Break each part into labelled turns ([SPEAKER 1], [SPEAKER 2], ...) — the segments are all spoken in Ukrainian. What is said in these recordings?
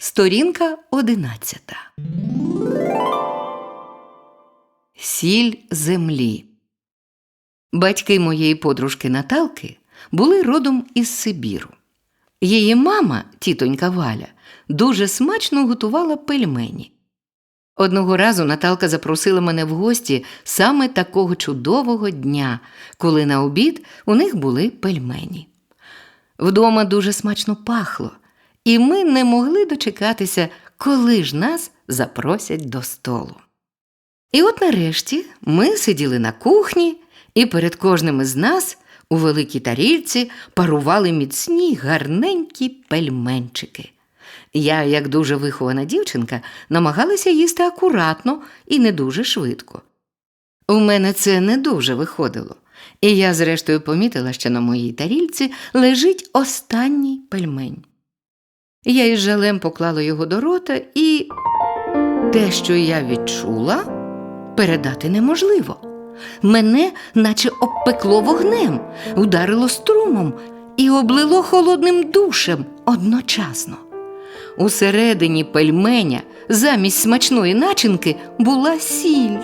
[SPEAKER 1] Сторінка одинадцята. Сіль землі. Батьки моєї подружки Наталки були родом із Сибіру. Її мама, тітонька Валя, дуже смачно готувала пельмені. Одного разу Наталка запросила мене в гості саме такого чудового дня, коли на обід у них були пельмені. Вдома дуже смачно пахло, і ми не могли дочекатися, коли ж нас запросять до столу. І от нарешті ми сиділи на кухні, і перед кожним із нас у великій тарільці парували міцні гарненькі пельменчики. Я, як дуже вихована дівчинка, намагалася їсти акуратно і не дуже швидко. У мене це не дуже виходило, і я, зрештою, помітила, що на моїй тарільці лежить останній пельмень. Я із жалем поклала його до рота, і те, що я відчула, передати неможливо. Мене, наче обпекло вогнем, ударило струмом і облило холодним душем одночасно. Усередині пельменя замість смачної начинки була сіль.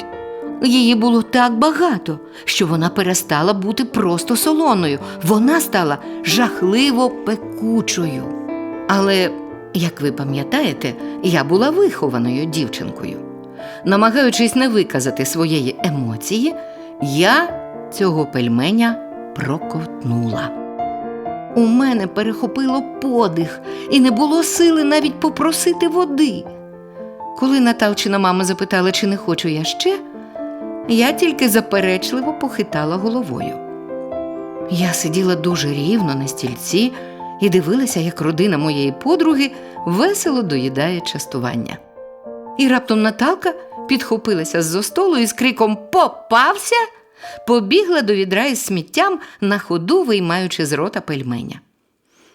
[SPEAKER 1] Її було так багато, що вона перестала бути просто солоною, вона стала жахливо пекучою. Але, як ви пам'ятаєте, я була вихованою дівчинкою. Намагаючись не виказати своєї емоції, я цього пельменя проковтнула. У мене перехопило подих, і не було сили навіть попросити води. Коли Наталчина мама запитала, чи не хочу я ще, я тільки заперечливо похитала головою. Я сиділа дуже рівно на стільці і дивилася, як родина моєї подруги весело доїдає частування. І раптом Наталка підхопилася з-за столу і з криком Попався! побігла до відра із сміттям, на ходу виймаючи з рота пельменя.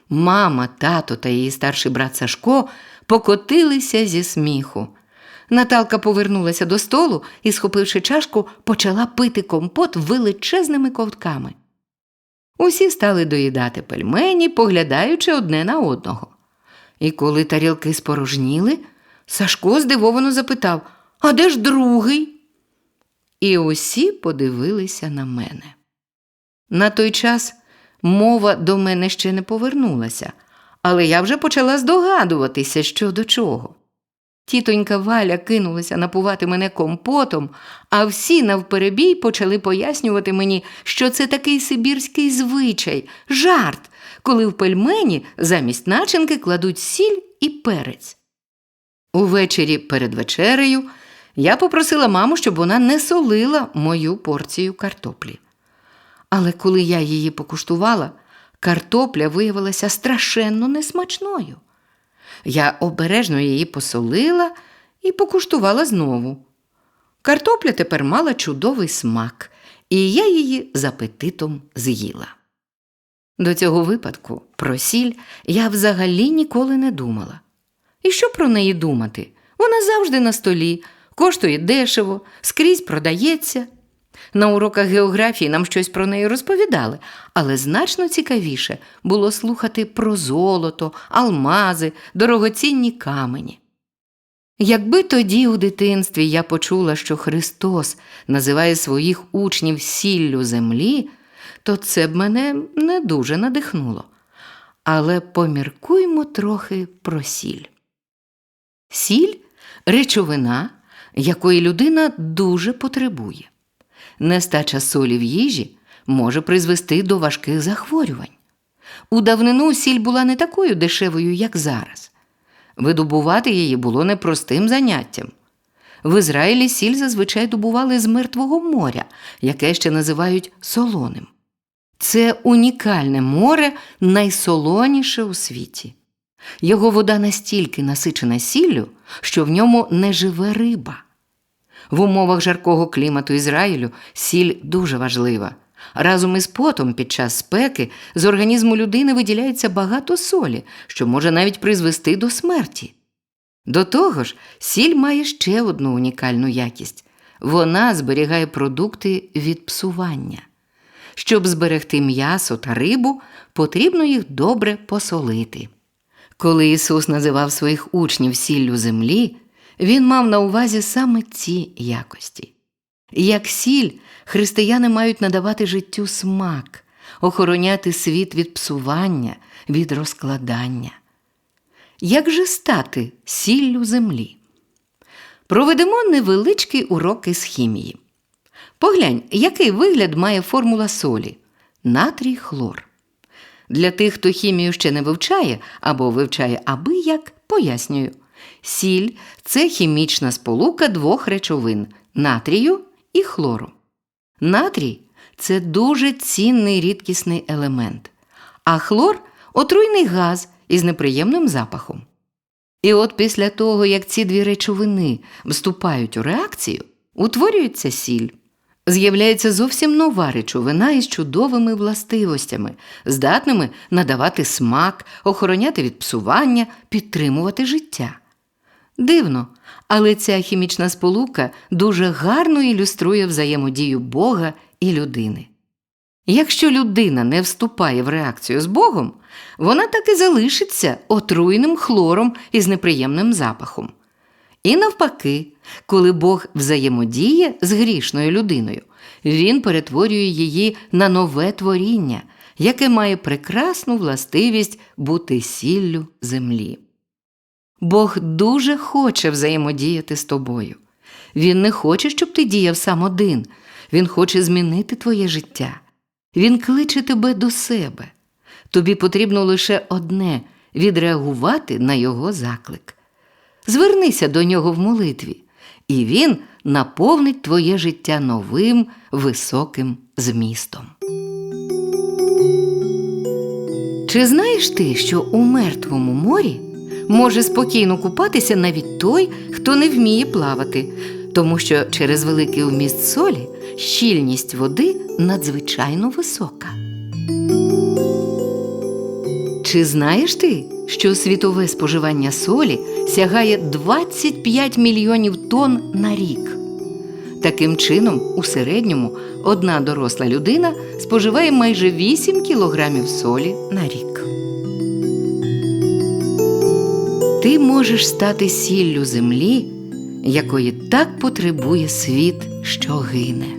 [SPEAKER 1] Мама, тато та її старший брат Сашко покотилися зі сміху. Наталка повернулася до столу і, схопивши чашку, почала пити компот величезними ковтками. Усі стали доїдати пельмені, поглядаючи одне на одного. І коли тарілки спорожніли, Сашко здивовано запитав А де ж другий? І усі подивилися на мене. На той час мова до мене ще не повернулася, але я вже почала здогадуватися, що до чого. Тітонька Валя кинулася напувати мене компотом, а всі навперебій почали пояснювати мені, що це такий сибірський звичай, жарт, коли в пельмені замість начинки кладуть сіль і перець. Увечері перед вечерею я попросила маму, щоб вона не солила мою порцію картоплі. Але коли я її покуштувала, картопля виявилася страшенно несмачною. Я обережно її посолила і покуштувала знову. Картопля тепер мала чудовий смак, і я її з апетитом з'їла. До цього випадку про сіль я взагалі ніколи не думала. І що про неї думати? Вона завжди на столі, коштує дешево, скрізь продається. На уроках географії нам щось про неї розповідали, але значно цікавіше було слухати про золото, алмази, дорогоцінні камені. Якби тоді у дитинстві я почула, що Христос називає своїх учнів сіллю землі, то це б мене не дуже надихнуло. Але поміркуймо трохи про сіль. Сіль речовина, якої людина дуже потребує. Нестача солі в їжі може призвести до важких захворювань. У давнину сіль була не такою дешевою, як зараз. Видобувати її було непростим заняттям. В Ізраїлі сіль зазвичай добували з Мертвого моря, яке ще називають солоним. Це унікальне море найсолоніше у світі. Його вода настільки насичена сіллю, що в ньому не живе риба. В умовах жаркого клімату Ізраїлю сіль дуже важлива. Разом із потом під час спеки з організму людини виділяється багато солі, що може навіть призвести до смерті. До того ж, сіль має ще одну унікальну якість вона зберігає продукти від псування. Щоб зберегти м'ясо та рибу, потрібно їх добре посолити. Коли Ісус називав своїх учнів сіллю землі, Він мав на увазі саме ці якості. Як сіль, християни мають надавати життю смак, охороняти світ від псування, від розкладання. Як же стати сіллю землі? Проведемо невеличкий урок із хімії. Поглянь, який вигляд має формула солі натрій хлор. Для тих, хто хімію ще не вивчає або вивчає аби як, пояснюю. Сіль це хімічна сполука двох речовин натрію і хлору. Натрій це дуже цінний рідкісний елемент, а хлор отруйний газ із неприємним запахом. І от після того, як ці дві речовини вступають у реакцію, утворюється сіль. З'являється зовсім нова речовина із чудовими властивостями, здатними надавати смак, охороняти від псування, підтримувати життя. Дивно, але ця хімічна сполука дуже гарно ілюструє взаємодію Бога і людини. Якщо людина не вступає в реакцію з Богом, вона так і залишиться отруйним хлором із неприємним запахом. І навпаки, коли Бог взаємодіє з грішною людиною, він перетворює її на нове творіння, яке має прекрасну властивість бути сіллю землі. Бог дуже хоче взаємодіяти з тобою. Він не хоче, щоб ти діяв сам один. Він хоче змінити твоє життя. Він кличе тебе до себе. Тобі потрібно лише одне відреагувати на його заклик. Звернися до нього в молитві, і він наповнить твоє життя новим високим змістом. Чи знаєш ти, що у мертвому морі може спокійно купатися навіть той, хто не вміє плавати, тому що через великий вміст солі щільність води надзвичайно висока? Чи знаєш ти, що світове споживання солі сягає 25 мільйонів тонн на рік? Таким чином, у середньому одна доросла людина споживає майже 8 кілограмів солі на рік. Ти можеш стати сіллю землі, якої так потребує світ, що гине.